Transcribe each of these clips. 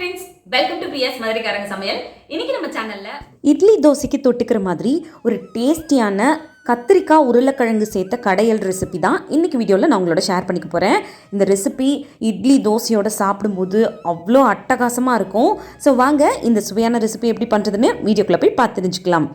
Friends welcome to PS மதுரைக்காரங்க சமையல். இன்னைக்கு நம்ம சேனல்ல இட்லி தோசைக்கு தொட்டுக்கிற மாதிரி ஒரு டேஸ்டியான கத்திரிக்காய் உருளைக்கிழங்கு சேர்த்த கடையல் ரெசிபி தான் இன்றைக்கி வீடியோவில் நான் உங்களோட ஷேர் பண்ணிக்க போகிறேன் இந்த ரெசிபி இட்லி தோசையோட சாப்பிடும்போது அவ்வளோ அட்டகாசமாக இருக்கும். ஸோ வாங்க இந்த சுவையான ரெசிபி எப்படி பண்ணுறதுன்னு வீடியோக்குள்ளே போய் பார்த்து தெரிஞ்சுக்கலாம்.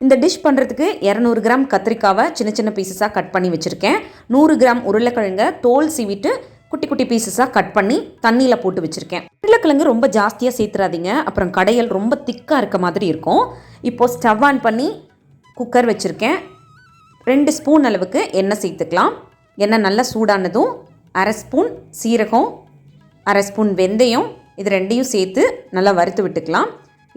இந்த டிஷ் பண்ணுறதுக்கு இரநூறு கிராம் கத்திரிக்காவை சின்ன சின்ன பீசஸாக கட் பண்ணி வச்சுருக்கேன். நூறு கிராம் உருளைக்கிழங்க தோல் சீவிட்டு குட்டி குட்டி பீசஸாக கட் பண்ணி தண்ணியில் போட்டு வச்சுருக்கேன். உருளைக்கிழங்கு ரொம்ப ஜாஸ்தியாக சேர்த்துறாதீங்க அப்புறம் கடையல் ரொம்ப திக்காக இருக்க மாதிரி இருக்கும். இப்போது ஸ்டவ் ஆன் பண்ணி குக்கர் வச்சுருக்கேன். ரெண்டு ஸ்பூன் அளவுக்கு எண்ணெய் சேர்த்துக்கலாம். எண்ணெய் நல்லா சூடானதும் அரை ஸ்பூன் சீரகம் அரை ஸ்பூன் வெந்தயம் இது ரெண்டையும் சேர்த்து நல்லா வறுத்து விட்டுக்கலாம்.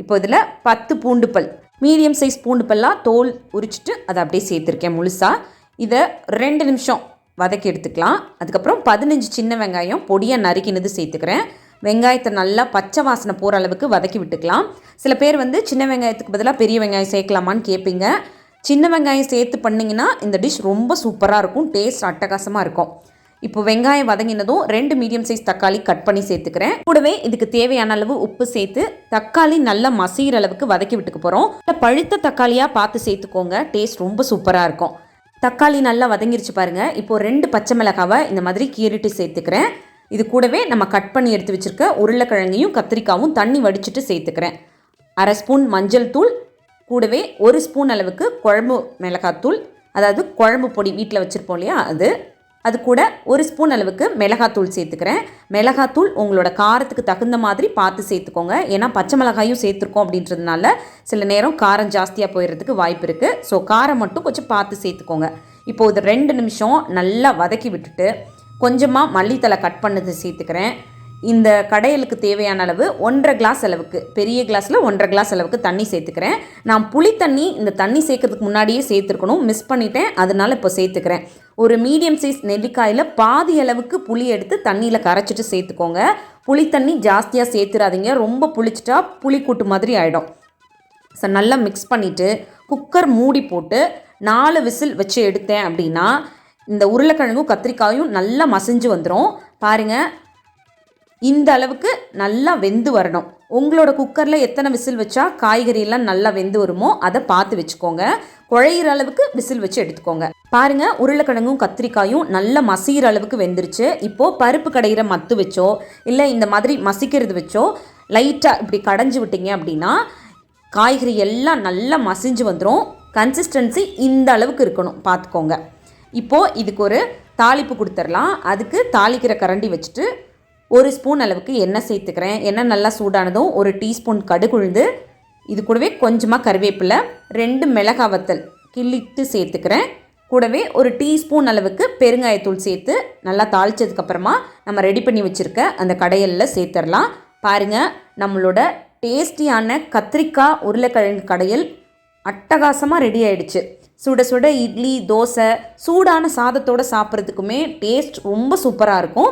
இப்போ இதில் பத்து பூண்டு பல் மீடியம் சைஸ் பூண்டு பல்லாக தோல் உரிச்சிட்டு அதை அப்படியே சேர்த்துருக்கேன் முழுசாக இதை ரெண்டு நிமிஷம் வதக்கி எடுத்துக்கலாம். அதுக்கப்புறம் பதினஞ்சு சின்ன வெங்காயம் பொடியாக நறுக்கினது சேர்த்துக்கிறேன். வெங்காயத்தை நல்லா பச்சை வாசனை போகிற அளவுக்கு வதக்கி விட்டுக்கலாம். சில பேர் வந்து சின்ன வெங்காயத்துக்கு பதிலாக பெரிய வெங்காயம் சேர்க்கலாமான்னு கேட்பீங்க சின்ன வெங்காயம் சேர்த்து பண்ணிங்கன்னா இந்த டிஷ் ரொம்ப சூப்பராக இருக்கும் டேஸ்ட் அட்டகாசமாக இருக்கும். இப்போ வெங்காயம் வதங்கினதும் ரெண்டு மீடியம் சைஸ் தக்காளி கட் பண்ணி சேர்த்துக்கிறேன். கூடவே இதுக்கு தேவையான அளவு உப்பு சேர்த்து தக்காளி நல்லா மசிகிற அளவுக்கு வதக்கி விட்டுக்க போகிறோம் பழுத்த தக்காளியாக பார்த்து சேர்த்துக்கோங்க டேஸ்ட் ரொம்ப சூப்பராக இருக்கும். தக்காளி நல்லா வதங்கிருச்சு பாருங்கள் இப்போ ரெண்டு பச்சை மிளகாவை இந்த மாதிரி கீறிட்டு சேர்த்துக்கிறேன். இது கூடவே நம்ம கட் பண்ணி எடுத்து வச்சுருக்க உருளைக்கிழங்கையும் கத்திரிக்காவும் தண்ணி வடிச்சிட்டு சேர்த்துக்கிறேன். அரை ஸ்பூன் மஞ்சள் தூள் கூடவே ஒரு ஸ்பூன் அளவுக்கு குழம்பு மிளகாத்தூள் அதாவது குழம்பு பொடி வீட்டில் வச்சுருப்போம் இல்லையா அது. அது கூட ஒரு ஸ்பூன் அளவுக்கு மிளகாத்தூள் சேர்த்துக்கிறேன். மிளகாத்தூள் உங்களோட காரத்துக்கு தகுந்த மாதிரி பார்த்து சேர்த்துக்கோங்க. ஏன்னா பச்சை மிளகாயும் சேர்த்துருக்கோம் அப்படின்றதுனால சில நேரம் காரம் ஜாஸ்தியாக போயிடுறதுக்கு வாய்ப்பு இருக்குது ஸோ காரம் மட்டும் கொஞ்சம் பார்த்து சேர்த்துக்கோங்க. இப்போது ரெண்டு நிமிஷம் நல்லா வதக்கி விட்டுட்டு கொஞ்சமாக மல்லித்தலை கட் பண்ணது சேர்த்துக்கிறேன். இந்த கடையலுக்கு தேவையான அளவு ஒன்றரை கிளாஸ் அளவுக்கு பெரிய கிளாஸில் ஒன்றரை கிளாஸ் அளவுக்கு தண்ணி சேர்த்துக்கிறேன். நான் புளி தண்ணி இந்த தண்ணி சேர்க்கறதுக்கு முன்னாடியே சேர்த்துருக்கணும் மிஸ் பண்ணிட்டேன் அதனால இப்போ சேர்த்துக்கிறேன். ஒரு மீடியம் சைஸ் நெல்லிக்காயில் பாதி அளவுக்கு புளி எடுத்து தண்ணியில் கரைச்சிட்டு சேர்த்துக்கோங்க. புளி தண்ணி ஜாஸ்தியாக சேர்த்துறாதீங்க ரொம்ப புளிச்சிட்டா புளி கூட்டு மாதிரி ஆகிடும் ஸோ நல்லா மிக்ஸ் பண்ணிவிட்டு குக்கர் மூடி போட்டு நாலு விசில் வச்சு எடுத்தேன் அப்படின்னா இந்த உருளைக்கிழங்கும் கத்திரிக்காயும் நல்லா மசிஞ்சு வந்துடும் பாருங்கள் இந்த அளவுக்கு நல்லா வெந்து வரணும். உங்களோட குக்கரில் எத்தனை விசில் வச்சா காய்கறியெல்லாம் நல்லா வெந்து வருமோ அதை பார்த்து வச்சுக்கோங்க. குழையிற அளவுக்கு விசில் வச்சு எடுத்துக்கோங்க. பாருங்க உருளைக்கிழங்கும் கத்திரிக்காயும் நல்லா மசிகிற அளவுக்கு வெந்துருச்சு. இப்போது பருப்பு கடையிற மத்து வச்சோ இல்லை இந்த மாதிரி மசிக்கிறது வச்சோ லைட்டாக இப்படி கடைஞ்சி விட்டீங்க அப்படின்னா காய்கறி எல்லாம் நல்லா மசிஞ்சு வந்துடும் கன்சிஸ்டன்சி இந்த அளவுக்கு இருக்கணும். பார்த்துக்கோங்க. இப்போது இதுக்கு ஒரு தாளிப்பு கொடுத்துடலாம். அதுக்கு தாளிக்கிற கரண்டி வச்சுட்டு ஒரு ஸ்பூன் அளவுக்கு எண்ணெய் சேர்த்துக்கிறேன். எண்ணெய் நல்லா சூடானதும் ஒரு டீஸ்பூன் கடுகுழுந்து இது கூடவே கொஞ்சமாக கருவேப்பிலை ரெண்டு மிளகா வத்தல் கிள்ளிட்டு சேர்த்துக்கிறேன். கூடவே ஒரு டீஸ்பூன் அளவுக்கு பெருங்காயத்தூள் சேர்த்து நல்லா தாளித்ததுக்கப்புறமா நம்ம ரெடி பண்ணி வச்சுருக்க அந்த கடையலில் சேர்த்துடலாம் பாருங்கள் நம்மளோட டேஸ்டியான கத்திரிக்காய் உருளைக்கிழங்கு கடையல் அட்டகாசமாக ரெடி ஆயிடுச்சு. சுட சுட இட்லி தோசை சூடான சாதத்தோடு சாப்பிட்றதுக்குமே டேஸ்ட் ரொம்ப சூப்பராக இருக்கும்.